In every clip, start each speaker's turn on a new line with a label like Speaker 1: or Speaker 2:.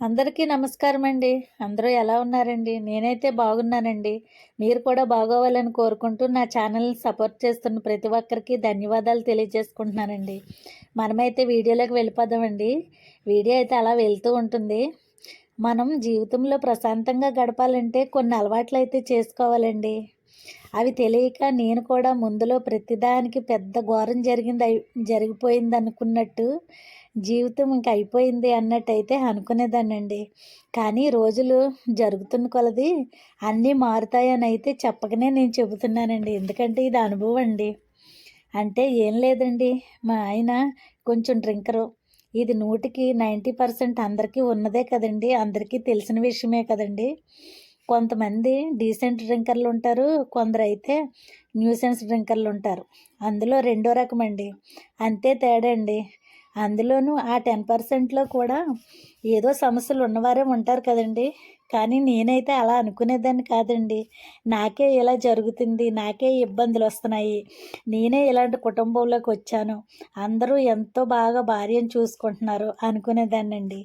Speaker 1: అందరికీ నమస్కారం అండి. అందరూ ఎలా ఉన్నారండి? నేనైతే బాగున్నానండి. మీరు కూడా బాగోవాలని కోరుకుంటూ నా ఛానల్ని సపోర్ట్ చేస్తున్న ప్రతి ఒక్కరికి ధన్యవాదాలు తెలియజేసుకుంటున్నానండి. మనమైతే వీడియోలోకి వెళ్ళిపోదామండి. వీడియో అయితే అలా వెళ్తూ ఉంటుంది. మనం జీవితంలో ప్రశాంతంగా గడపాలంటే కొన్ని అలవాట్లు అయితే చేసుకోవాలండి. అవి తెలియక నేను కూడా ముందులో ప్రతిదానికి పెద్ద ఘోరం జరిగింది జరిగిపోయింది అనుకున్నట్టు జీవితం ఇంక అయిపోయింది అన్నట్టయితే అనుకునేదానండి కానీ రోజులు జరుగుతున్న కొలది అన్నీ మారుతాయని అయితే చెప్పకనే నేను చెబుతున్నానండి. ఎందుకంటే ఇది అనుభవం అండి. అంటే ఏం లేదండి. మా ఆయన కొంచెం డ్రింకరు. ఇది నూటికి నైంటీ పర్సెంట్ అందరికీ ఉన్నదే కదండి. అందరికీ తెలిసిన విషయమే కదండి. కొంతమంది డీసెంట్ డ్రింకర్లు ఉంటారు కొందరు అయితే న్యూసెన్స్ డ్రింకర్లు ఉంటారు. అందులో రెండో రకం అండి అంతే తేడా అండి. అందులోనూ ఆ టెన్ పర్సెంట్లో కూడా ఏదో సమస్యలు ఉన్నవారే ఉంటారు కదండి. కానీ నేనైతే అలా అనుకునేదాన్ని కాదండి. నాకే ఇలా జరుగుతుంది నాకే ఇబ్బందులు వస్తున్నాయి. నేనే ఇలాంటి కుటుంబంలోకి వచ్చాను. అందరూ ఎంతో బాగా భార్యను చూసుకుంటున్నారు అనుకునేదాన్నండి.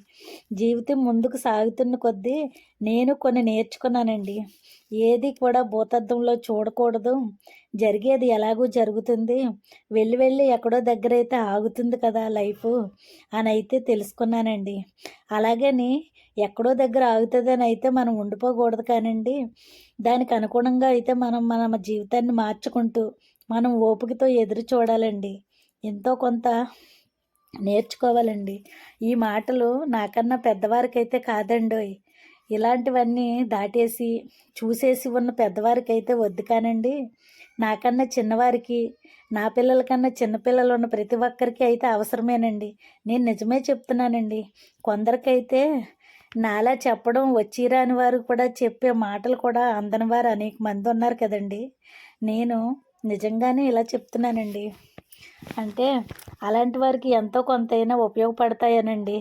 Speaker 1: జీవితం ముందుకు సాగుతున్న కొద్దీ నేను కొన్ని నేర్చుకున్నానండి. ఏది కూడా భూతద్దంలో చూడకూడదు. జరిగేది ఎలాగూ జరుగుతుంది. వెళ్ళి వెళ్ళి ఎక్కడో దగ్గర అయితే ఆగుతుంది కదా లైఫ్ అని అయితే తెలుసుకున్నానండి. అలాగని ఎక్కడో దగ్గర ఆగుతుందని అయితే మనం ఉండిపోకూడదు కానండి. దానికి అనుగుణంగా అయితే మనం మన జీవితాన్ని మార్చుకుంటూ మనం ఓపికతో ఎదురు చూడాలండి. ఎంతో కొంత నేర్చుకోవాలండి. ఈ మాటలు నాకన్నా పెద్దవారికైతే కాదండోయ్. కాదండి ఇలాంటివన్నీ దాటేసి చూసేసి ఉన్న పెద్దవారికి అయితే వద్దు కానండి. నాకన్నా చిన్నవారికి నా పిల్లల కన్నా చిన్నపిల్లలు ఉన్న ప్రతి ఒక్కరికి అయితే అవసరమేనండి. నేను నిజమే చెప్తున్నానండి. కొందరికైతే నాలా చెప్పడం వచ్చిరాని వారు కూడా చెప్పే మాటలు కూడా అందని వారు అనేక మంది ఉన్నారు కదండి. నేను నిజంగానే ఇలా చెప్తున్నానండి. అంటే అలాంటి వారికి ఎంతో కొంతైనా ఉపయోగపడతాయనండి.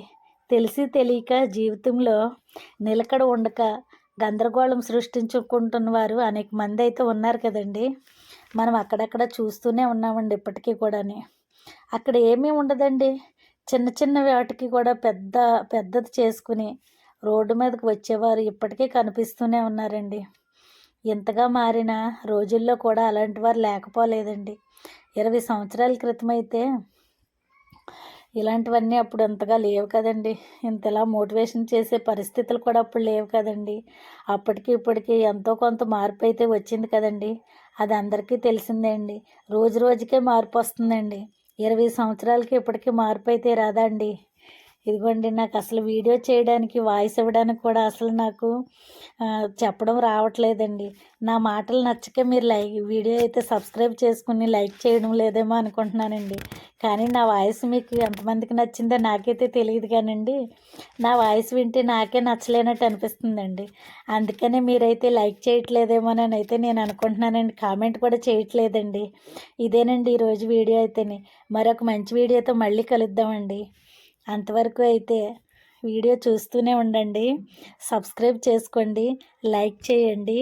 Speaker 1: తెలిసి తెలియక జీవితంలో నిలకడ ఉండక గందరగోళం సృష్టించుకుంటున్న వారు అనేక మంది అయితే ఉన్నారు కదండి. మనం అక్కడక్కడ చూస్తూనే ఉన్నామండి ఇప్పటికీ కూడాని. అక్కడ ఏమీ ఉండదండి. చిన్న చిన్న వాటికి కూడా పెద్ద పెద్దది చేసుకుని రోడ్డు మీదకి వచ్చేవారు ఇప్పటికీ కనిపిస్తూనే ఉన్నారండి. ఇంతగా మారిన రోజుల్లో కూడా అలాంటి వారు లేకపోలేదండి. ఇరవై సంవత్సరాల క్రితం అయితే ఇలాంటివన్నీ అప్పుడు అంతగా లేవు కదండి. ఇంతలా మోటివేషన్ చేసే పరిస్థితులు కూడా అప్పుడు లేవు కదండి. అప్పటికి ఇప్పటికి ఎంతో కొంత మార్పు అయితే వచ్చింది కదండి. అది అందరికీ తెలిసిందే అండి. రోజు రోజుకే మార్పు వస్తుందండి. ఇరవై సంవత్సరాలకి ఇప్పటికీ మార్పు అయితే రాదా అండి? ఇదిగోండి నాకు అసలు వీడియో చేయడానికి వాయిస్ ఇవ్వడానికి కూడా అసలు నాకు చెప్పడం రావట్లేదండి. నా మాటలు నచ్చక మీరు లైక్ వీడియో అయితే సబ్స్క్రైబ్ చేసుకుని లైక్ చేయడం లేదేమో అనుకుంటున్నానండి. కానీ నా వాయిస్ మీకు ఎంతమందికి నచ్చిందో నాకైతే తెలియదు కానండి. నా వాయిస్ వింటే నాకే నచ్చలేనట్టు అనిపిస్తుందండి. అందుకనే మీరైతే లైక్ చేయట్లేదేమోనని అయితే నేను అనుకుంటున్నానండి. కామెంట్ కూడా చేయట్లేదండి. ఇదేనండి ఈరోజు వీడియో అయితేనే. మరొక మంచి వీడియోతో మళ్ళీ కలుద్దామండి. అంతవరకు అయితే వీడియో చూస్తూనే ఉండండి. సబ్స్క్రైబ్ చేసుకోండి. లైక్ చేయండి.